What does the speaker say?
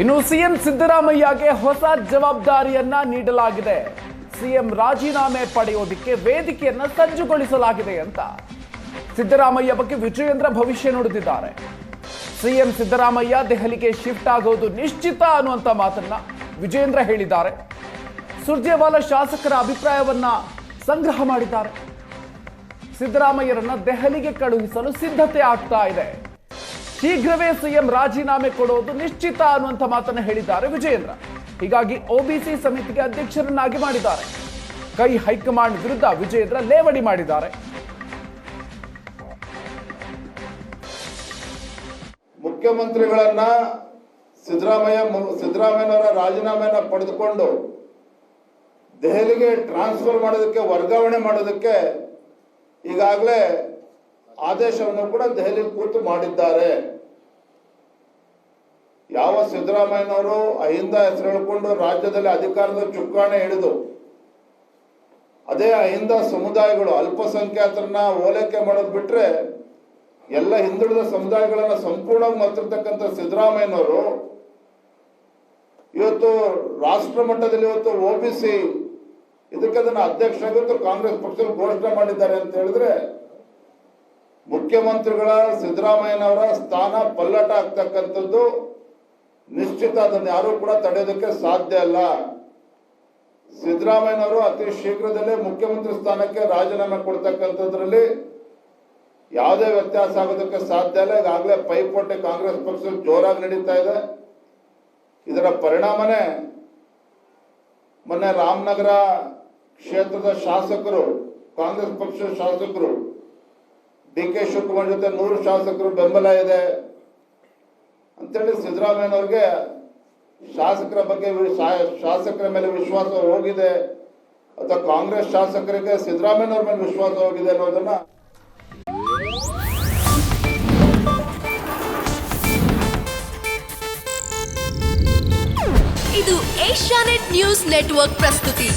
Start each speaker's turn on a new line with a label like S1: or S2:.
S1: ಇನ್ನು ಸಿಎಂ ಸಿದ್ದರಾಮಯ್ಯಗೆ ಹೊಸ ಜವಾಬ್ದಾರಿಯನ್ನ ನೀಡಲಾಗಿದೆ. ಸಿಎಂ ರಾಜೀನಾಮೆ ಪಡೆಯೋದಿಕ್ಕೆ ವೇದಿಕೆಯನ್ನ ಸಜ್ಜುಗೊಳಿಸಲಾಗಿದೆ ಅಂತ. ಸಿದ್ದರಾಮಯ್ಯ ಬಗ್ಗೆ ವಿಜಯೇಂದ್ರ ಭವಿಷ್ಯ ನುಡಿದಿದ್ದಾರೆ. ಸಿಎಂ ಸಿದ್ದರಾಮಯ್ಯ ದೆಹಲಿಗೆ ಶಿಫ್ಟ್ ಆಗೋದು ನಿಶ್ಚಿತ ಅನ್ನುವಂತ ಮಾತನ್ನ ವಿಜಯೇಂದ್ರ ಹೇಳಿದ್ದಾರೆ. ಸುರ್ಜೇವಾಲ ಶಾಸಕರ ಅಭಿಪ್ರಾಯವನ್ನ ಸಂಗ್ರಹ ಮಾಡಿದ್ದಾರೆ. ಸಿದ್ದರಾಮಯ್ಯರನ್ನ ದೆಹಲಿಗೆ ಕಳುಹಿಸಲು ಸಿದ್ಧತೆ ಆಗ್ತಾ ಇದೆ. ಶೀಘ್ರವೇ ಸಿಎಂ ರಾಜೀನಾಮೆ ಕೊಡುವುದು ನಿಶ್ಚಿತ ಅನ್ನುವಂಥ ಮಾತನ್ನು ಹೇಳಿದ್ದಾರೆ ವಿಜಯೇಂದ್ರ. ಹೀಗಾಗಿ ಒಬಿಸಿ ಸಮಿತಿಗೆ ಅಧ್ಯಕ್ಷರನ್ನಾಗಿ ಮಾಡಿದ್ದಾರೆ. ಕೈ ಹೈಕಮಾಂಡ್ ವಿರುದ್ಧ ವಿಜಯೇಂದ್ರ ಲೇವಡಿ ಮಾಡಿದ್ದಾರೆ.
S2: ಮುಖ್ಯಮಂತ್ರಿಗಳನ್ನ ಸಿದ್ದರಾಮಯ್ಯ ಸಿದ್ದರಾಮಯ್ಯನವರ ರಾಜೀನಾಮೆಯನ್ನ ಪಡೆದುಕೊಂಡು ದೆಹಲಿಗೆ ಟ್ರಾನ್ಸ್ಫರ್ ಮಾಡೋದಕ್ಕೆ ವರ್ಗಾವಣೆ ಮಾಡೋದಕ್ಕೆ ಈಗಾಗಲೇ ಆದೇಶವನ್ನು ಕೂಡ ದೆಹಲಿ ಕೂತು ಮಾಡಿದ್ದಾರೆ. ಯಾವ ಸಿದ್ದರಾಮಯ್ಯನವರು ಅಹಿಂದ ಹೆಸರು ಹೇಳ್ಕೊಂಡು ರಾಜ್ಯದಲ್ಲಿ ಅಧಿಕಾರದ ಚುಕ್ಕಾಣೆ ಹಿಡಿದು, ಅದೇ ಅಹಿಂದ ಸಮುದಾಯಗಳು ಅಲ್ಪಸಂಖ್ಯಾತರನ್ನ ಓಲೈಕೆ ಮಾಡೋದು ಬಿಟ್ರೆ ಎಲ್ಲ ಹಿಂದುಳಿದ ಸಮುದಾಯಗಳನ್ನ ಸಂಪೂರ್ಣವಾಗಿ ಮತ್ತಿರ್ತಕ್ಕಂಥ ಸಿದ್ದರಾಮಯ್ಯನವರು ಇವತ್ತು ರಾಷ್ಟ್ರ ಮಟ್ಟದಲ್ಲಿ ಇವತ್ತು ಒ ಬಿ ಸಿ ಇದಕ್ಕೆ ಅದನ್ನ ಅಧ್ಯಕ್ಷರಾಗಿತ್ತು ಕಾಂಗ್ರೆಸ್ ಪಕ್ಷದಲ್ಲಿ ಘೋಷಣೆ ಮಾಡಿದ್ದಾರೆ ಅಂತ ಹೇಳಿದ್ರೆ ಮುಖ್ಯಮಂತ್ರಿಗಳ ಸಿದ್ದರಾಮಯ್ಯನವರ ಸ್ಥಾನ ಪಲ್ಲಟ ಆಗ್ತಕ್ಕಂಥದ್ದು ನಿಶ್ಚಿತ ಅದನ್ನ ಯಾರೂ ಕೂಡ ತಡೆಯೋದಕ್ಕೆ ಸಾಧ್ಯ ಅಲ್ಲ. ಸಿದ್ದರಾಮಯ್ಯನವರು ಅತಿ ಶೀಘ್ರದಲ್ಲೇ ಮುಖ್ಯಮಂತ್ರಿ ಸ್ಥಾನಕ್ಕೆ ರಾಜೀನಾಮೆ ಕೊಡ್ತಕ್ಕಂಥದ್ರಲ್ಲಿ ಯಾವುದೇ ವ್ಯತ್ಯಾಸ ಆಗೋದಕ್ಕೆ ಸಾಧ್ಯ ಇಲ್ಲ ಈಗಾಗಲೇ ಪೈಪೋಟಿ ಕಾಂಗ್ರೆಸ್ ಪಕ್ಷ ಜೋರಾಗಿ ನಡೀತಾ ಇದೆ. ಇದರ ಪರಿಣಾಮನೇ ಮೊನ್ನೆ ರಾಮನಗರ ಕ್ಷೇತ್ರದ ಶಾಸಕರು, ಕಾಂಗ್ರೆಸ್ ಪಕ್ಷದ ಶಾಸಕರು ಡಿ ಕೆ ಶಿವಕುಮಾರ್ ಜೊತೆ ನೂರು ಶಾಸಕರು ಬೆಂಬಲ ಇದೆ ಅಂತೇಳಿ ಸಿದ್ದರಾಮಯ್ಯನವ್ರಿಗೆ ಶಾಸಕರ ಬಗ್ಗೆ ಶಾಸಕರ ಮೇಲೆ ವಿಶ್ವಾಸ ಹೋಗಿದೆ ಅಥವಾ ಕಾಂಗ್ರೆಸ್ ಶಾಸಕರಿಗೆ ಸಿದ್ದರಾಮಯ್ಯನವ್ರ ಮೇಲೆ ವಿಶ್ವಾಸ ಹೋಗಿದೆ ಅನ್ನೋದನ್ನ
S3: ಇದು ಏಷ್ಯಾನೆಟ್ ನ್ಯೂಸ್ ನೆಟ್ವರ್ಕ್ ಪ್ರಸ್ತುತಿ.